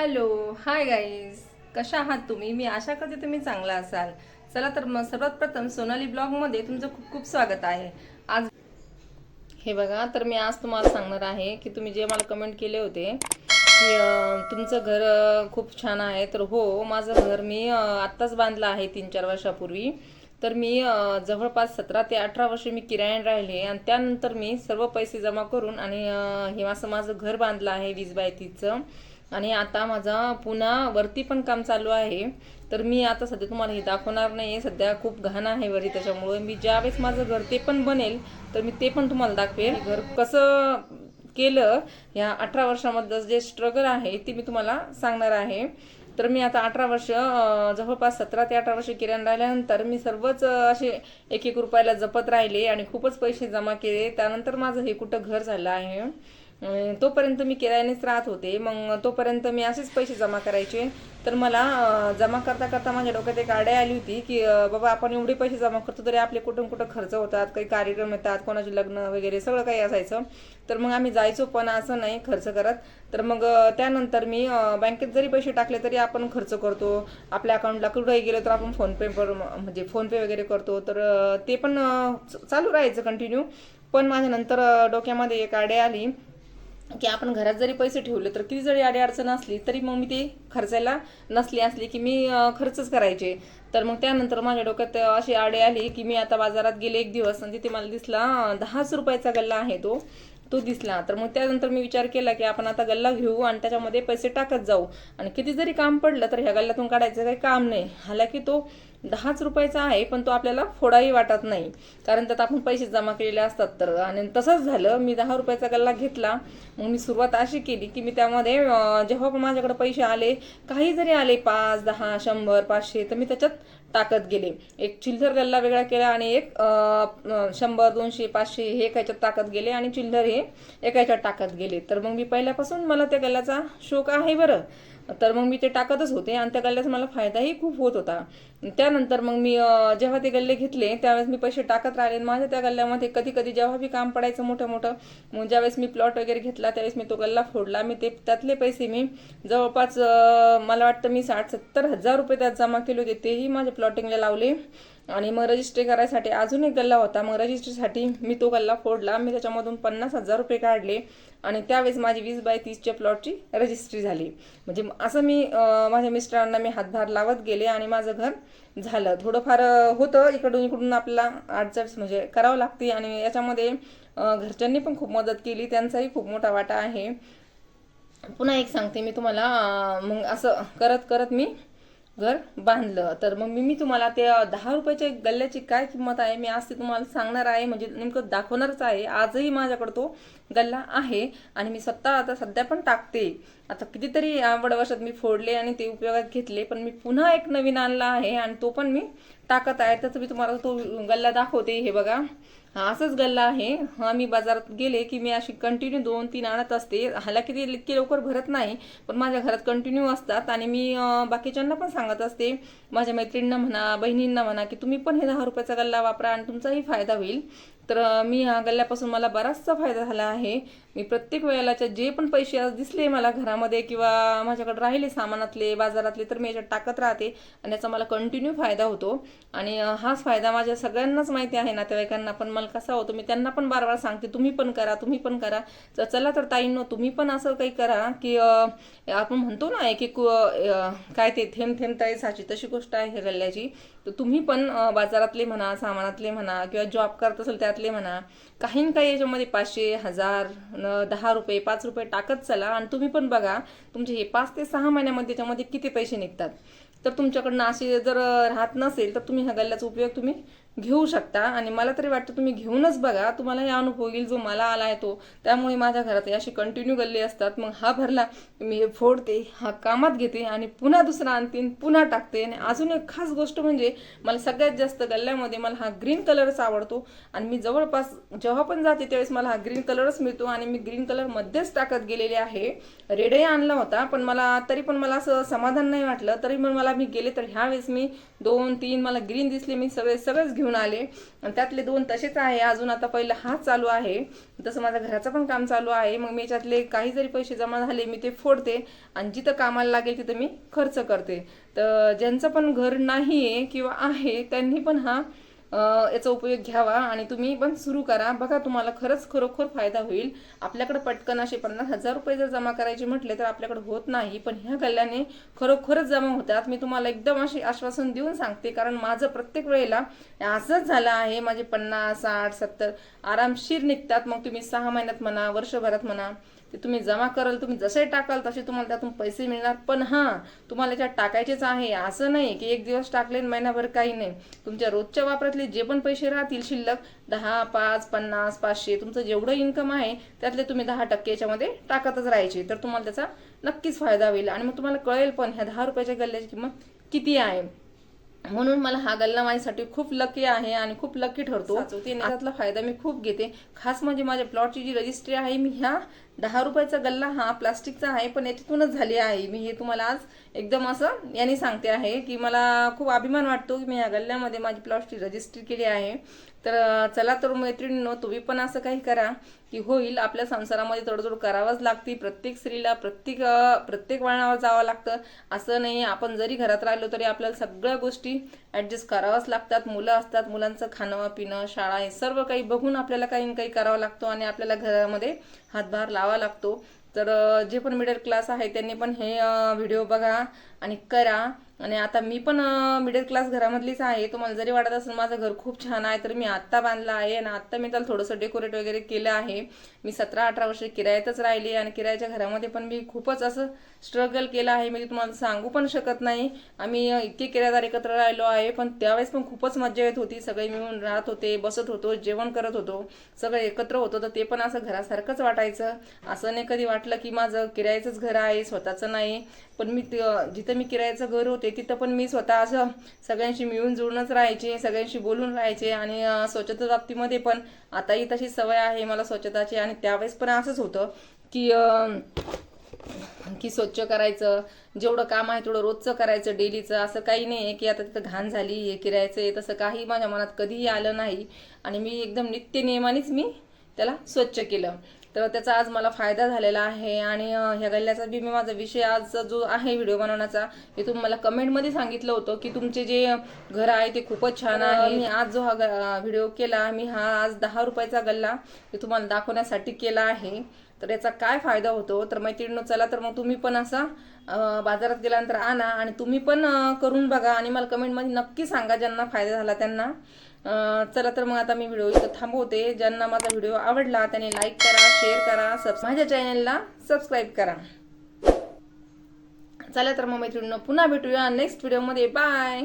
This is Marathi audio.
Hello hi guys. कशा आहात तुम्ही? मी आशा करते तुम्ही चांगला असाल. चला तर मग सर्वात प्रथम सोनाली ब्लॉगमध्ये तुमचं खूप खूप स्वागत आहे. आज हे बघा तर मी आज तुम्हाला सांगणार आहे की तुम्ही जे मला कमेंट केले होते की तुमचं घर खूप छान आहे. तर हो माझं घर मी आत्ताच बांधलं आहे तीन चार वर्षापूर्वी. तर मी जवळपास सतरा ते अठरा वर्ष मी किरायाने राहिले आणि त्यानंतर मी सर्व पैसे जमा करून आणि हे असं माझं घर बांधलं आहे वीज बायतीचं आणि आता माझा पुन्हा वरती पण काम चालू आहे. तर मी आता सध्या तुम्हाला हे दाखवणार नाही सध्या खूप घाण आहे वरी त्याच्यामुळे. मी ज्यावेळेस माझं घर ते पण बनेल तर मी ते पण तुम्हाला दाखवेल घर कसं केलं ह्या अठरा वर्षामध्ये जे स्ट्रगल आहे ते मी तुम्हाला सांगणार आहे. तर मी आता अठरा वर्ष जवळपास सतरा ते अठरा वर्ष किराण राहिल्यानंतर मी सर्वच असे एक एक रुपयाला जपत राहिले आणि खूपच पैसे जमा केले. त्यानंतर माझं हे कुठं घर झालं आहे? तोपर्यंत मी किरायानेच राहत होते. मग तोपर्यंत मी असेच पैसे जमा करायचे. तर मला जमा करता करता माझ्या डोक्यात एक आयडिया आली होती की बाबा आपण एवढे पैसे जमा करतो तरी आपले कुठून कुठं खर्च होतात काही कार्यक्रम येतात कोणाचे लग्न वगैरे सगळं काही असायचं. तर मग आम्ही जायचो पण असं नाही खर्च करत. तर मग त्यानंतर मी बँकेत जरी पैसे टाकले तरी आपण खर्च करतो. आपल्या अकाउंटला कुठंही गेलो तर आपण फोनपे म्हणजे फोनपे वगैरे करतो. तर ते पण चालू राहायचं कंटिन्यू पण माझ्या नंतर डोक्यामध्ये एक आडे आली. की आपण घरात जरी पैसे ठेवले तर किती जरी अडी अडचण असली तरी मग मी ते खर्चायला नसली असली की मी खर्चच करायचे. तर मग त्यानंतर माझ्या डोक्यात अशी आडे आली की मी आता बाजारात गेले एक दिवस आणि तिथे मला दिसला दहाच रुपयाचा गल्ला आहे तो तो दिसला. तर मग त्यानंतर मी विचार केला की आपण आता गल्ला घेऊ आणि त्याच्यामध्ये पैसे टाकत जाऊ. आणि किती जरी काम पडलं तर ह्या गल्ल्यातून काढायचं काही काम नाही. हालाकी तो दहाच रुपयाचा आहे पण तो आपल्याला फोडाही वाटत नाही. कारण त्यात आपण पैसे जमा केलेले असतात तर. आणि तसंच झालं मी दहा रुपयाचा गल्ला घेतला. मग मी सुरुवात अशी केली की मी त्यामध्ये जेव्हा पण माझ्याकडे पैसे आले काही जरी आले पाच दहा शंभर पाचशे तर मी त्याच्यात टाकत गेले. एक चिल्लर गल्ला वेगळा केला आणि एक शंभर दोनशे पाचशे हे एका ह्याच्यात टाकत गेले आणि चिल्लर हे एका ह्याच्यात टाकत गेले. तर मग मी पहिल्यापासून मला त्या गल्ल्याचा शोक आहे बरं. तर मग मी ते टाकतच होते आणि त्या गल्ल्याचा मला फायदाही खूप होत होता. त्यानंतर मग मी जेव्हा ते गल्ले घेतले त्यावेळेस मी पैसे टाकत राहिले माझ्या त्या गल्ल्यामध्ये कधी कधी जेव्हा बी काम पडायचं मोठं मोठं मग ज्यावेळेस मी प्लॉट वगैरे घेतला त्यावेळेस मी तो गल्ला फोडला. मी ते त्यातले पैसे मी जवळपास मला वाटतं मी साठ सत्तर हजार रुपये त्यात जमा केले होते तेही माझ्या प्लॉटिंगला लावले. आणि मग रजिस्ट्री करायसाठी अजून एक गल्ला होता. मग रजिस्ट्रीसाठी मी तो गल्ला फोडला. मी त्याच्यामधून पन्नास हजार रुपये काढले आणि त्यावेळेस माझी वीस बाय तीसच्या प्लॉटची रजिस्ट्री झाली. म्हणजे असं मी माझ्या मिस्टरांना मी हातभार लावत गेले आणि माझं घर झालं. थोडंफार होतं. इकडून इकडून आपल्याला अडचण म्हणजे करावं लागते आणि याच्यामध्ये घरच्यांनी पण खूप मदत केली. त्यांचाही खूप मोठा वाटा आहे. पुन्हा एक सांगते मी तुम्हाला. मग असं करत करत मी घर बांधलं. तर मग मी मी तुम्हाला ते दहा रुपयाच्या गल्ल्याची काय किंमत आहे मी आज ते तुम्हाला सांगणार आहे. म्हणजे नेमकं दाखवणारच आहे. आजही माझ्याकडं तो गल्ला आहे आणि मी स्वतः आता सध्या पण टाकते. आता कितीतरी आवड वर्षात मी फोडले आणि ते उपयोगात घेतले पण मी पुन्हा एक नवीन आणला आहे आणि तो पण मी टाकत आहे. त्याचं मी तुम्हाला तो गल्ला दाखवते. हे बघा. हा असंच गल्ला आहे. हा मी बाजारात गेले की मी अशी कंटिन्यू दोन तीन आणत असते. हालाकी ते इतके लवकर भरत नाही पण माझ्या घरात कंटिन्यू असतात आणि मी बाकीच्यांना पण सांगत असते. माझ्या मैत्रिणींना म्हणा बहिणींना म्हणा की तुम्ही पण हे दहा रुपयाचा गल्ला वापरा आणि तुमचाही फायदा होईल. तर मी ह्या गल्ल्यापासून मला बराचसा फायदा झाला आहे. मी प्रत्येक वेळेलाच्या जे पण पैसे आज दिसले मला घरामध्ये किंवा माझ्याकडे राहिले सामानातले बाजारातले तर मी याच्यात टाकत राहते आणि याचा मला कंटिन्यू फायदा होतो. आणि हाच फायदा माझ्या सगळ्यांनाच माहिती आहे नातेवाईकांना पण मला कसा होतो मी त्यांना पण बार बार सांगते तुम्ही पण करा तुम्ही पण करा. तर चला तर ताईंनो तुम्ही पण असं काही करा की आपण म्हणतो ना एक एक काय ते थेंब थेंब ताई साची तशी गोष्ट आहे हे गल्ल्याची. तर तुम्ही पण बाजारातले म्हणा सामानातले म्हणा किंवा जॉब करत असेल त्यातले म्हणा काही ना काही याच्यामध्ये पाचशे हजार न दहा रुपये पाच रुपये टाकत चला आणि तुम्ही पण बघा तुमचे हे पाच ते सहा महिन्यामध्ये त्याच्यामध्ये किती पैसे निघतात. तर तुमच्याकडनं असे जर राहत नसेल तर तुम्ही ह्या गल्ल्याचा उपयोग तुम्ही घेऊ शकता आणि मला तरी वाटतं तुम्ही घेऊनच बघा. तुम्हाला हे अनुभव येईल जो मला आला आहे तो. त्यामुळे माझ्या घरात अशी कंटिन्यू गल्ली असतात. मग हा भरला मी हे फोडते हा कामात घेते आणि पुन्हा दुसरा आणते पुन्हा टाकते. आणि अजून एक खास गोष्ट म्हणजे मला सगळ्यात जास्त गल्ल्यामध्ये मला हा ग्रीन कलरच आवडतो. आणि मी जवळपास जेव्हा पण जाते त्यावेळेस मला हा ग्रीन कलरच मिळतो. आणि मी ग्रीन कलर मध्येच टाकत गेलेले आहे. रेडही आणला होता पण मला तरी पण मला असं समाधान नाही वाटलं. तरी पण मला मी गेले तर ह्यावेळेस मी दोन तीन मला ग्रीन दिसले. मी सगळे सगळेच घेऊन घेऊन आले. आणि त्यातले दोन तसेच आहे. अजून आता पहिलं हा चालू आहे. तसं माझं घराचं पण काम चालू आहे. मग मी याच्यातले काही जरी पैसे जमा झाले मी ते फोडते. आणि जिथं कामाला लागेल तिथं मी खर्च करते. तर ज्यांचं पण घर नाही आहे किंवा आहे त्यांनी पण हा याचा उपयोग घ्यावा आणि तुम्ही पण सुरू करा. बघा तुम्हाला खरंच खरोखर फायदा होईल. आपल्याकडे पटकन असे पन्नास हजार रुपये जर जमा करायचे म्हटले तर आपल्याकडे होत नाही पण ह्या गल्ल्याने खरोखरच जमा होतात. मी तुम्हाला एकदम असे आश्वासन देऊन सांगते कारण माझं प्रत्येक वेळेला असंच झालं आहे. माझे पन्नास साठ सत्तर आरामशीर निघतात. मग तुम्ही सहा महिन्यात म्हणा वर्षभरात म्हणा ते तुम्ही जमा कराल तुम्ही जसे टाकाल तसे तुम्हाला त्यातून पैसे मिळणार. पण हां तुम्हाला त्याच्यात टाकायचेच आहे. असं नाही की एक दिवस टाकले आणि महिनाभर काही नाही. तुमच्या रोजच्या वापरातले जे पण पैसे राहतील शिल्लक दहा पाच पन्नास पाचशे तुमचं जेवढं इन्कम आहे त्यातले तुम्ही दहा टक्के याच्यामध्ये टाकतच राहायचे. तर तुम्हाला त्याचा नक्कीच फायदा होईल. आणि मग तुम्हाला कळेल पण ह्या दहा रुपयाच्या गल्ल्याची किंमत किती आहे. म्हणून मला हा गल्ला माझ्यासाठी खूप लकी आहे आणि खूप लकी ठरतो. त्यातला फायदा मी खूप घेते. खास म्हणजे माझ्या प्लॉटची जी रजिस्ट्री आहे मी ह्या दहा रुपयाचा गल्ला हा प्लास्टिकचा आहे पण याच्यातूनच झाली आहे. मी हे तुम्हाला आज एकदम असं यांनी सांगते आहे की मला खूप अभिमान वाटतो की मी या गल्ल्यामध्ये माझी प्लास्टिक रजिस्टर केली आहे. तर चला तर मैत्रिणींनो तुम्ही पण असं काही करा की होईल आपल्या संसारामध्ये तडजोड करावंच लागते. प्रत्येक स्त्रीला प्रत्येक प्रत्येक वळणावर जावं लागतं. असं नाही आपण जरी घरात राहिलो तरी आपल्याला सगळ्या गोष्टी ॲडजस्ट कराव्याच लागतात. मुलं असतात मुलांचं खाणं पिणं शाळा हे सर्व काही बघून आपल्याला काही ना काही करावं लागतो आणि आपल्याला घरामध्ये हातभार लावा लागतो. तर जे पण मिडल क्लास आहे त्यांनी पण हे व्हिडिओ बघा. आणि करा. आणि आता मी पण मिडल क्लास घरामधलीच आहे. तुम्हाला जरी वाटत असेल माझं घर खूप छान आहे तर मी आत्ता बांधलं आहे. आणि आत्ता मी त्याला थोडंसं डेकोरेट वगैरे केलं आहे. मी सतरा अठरा वर्ष किरायातच राहिली आणि किरायाच्या घरामध्ये पण मी खूपच असं स्ट्रगल केलं आहे. मी तुम्हाला सांगू पण शकत नाही. आम्ही इतके किरायदार एकत्र राहिलो आहे. पण त्यावेळेस पण खूपच मजा येत होती. सगळे मिळून राहत होते बसत होतो जेवण करत होतो. सगळं एकत्र होतो. तर ते पण असं घरासारखंच वाटायचं. असं नाही कधी वाटलं की माझं किरायाचंच घर आहे स्वतःचं नाही. पण मी ते- जिथं मी किरायाचं घर होते तिथं पण मी स्वतः असं सगळ्यांशी मिळून जुळूनच राहायचे सगळ्यांशी बोलून राहायचे आणि स्वच्छता बाबतीमध्ये पण आताही तशी सवय आहे मला स्वच्छताची आणि त्यावेळेस पण असंच होतं की की स्वच्छ करायचं जेवढं काम आहे तेवढं रोजचं करायचं डेलीचं असं काही नाही आहे की आता तिथं घाण झाली हे किरायचं आहे तसं काही माझ्या मनात कधीही आलं नाही आणि मी एकदम नित्य नियमानेच मी त्याला स्वच्छ केलं. तर त्याचा आज मला फायदा झालेला आहे आणि ह्या गल्ल्याचा बी मी माझा विषय आज जो आहे व्हिडिओ बनवण्याचा हे तुम्ही मला कमेंटमध्ये सांगितलं होतं की तुमचे जे घर आहे ते खूपच छान आहे. मी आज जो हा व्हिडिओ केला मी हा आज दहा रुपयाचा गल्ला तुम्हाला दाखवण्यासाठी केला आहे. तर याचा काय फायदा होतो? तर मैत्रिणीनं चला तर मग तुम्ही पण असा बाजारात गेल्यानंतर आणा आणि तुम्ही पण करून बघा आणि मला कमेंटमध्ये नक्की सांगा ज्यांना फायदा झाला त्यांना. चला तर मग आता मी व्हिडिओ इथं थांबवते. ज्यांना माझा व्हिडिओ आवडला त्यांनी लाईक करा शेअर करा सब माझ्या चॅनलला सबस्क्राईब करा. चला तर मग मैत्रिणीनं पुन्हा भेटूया नेक्स्ट व्हिडिओमध्ये बाय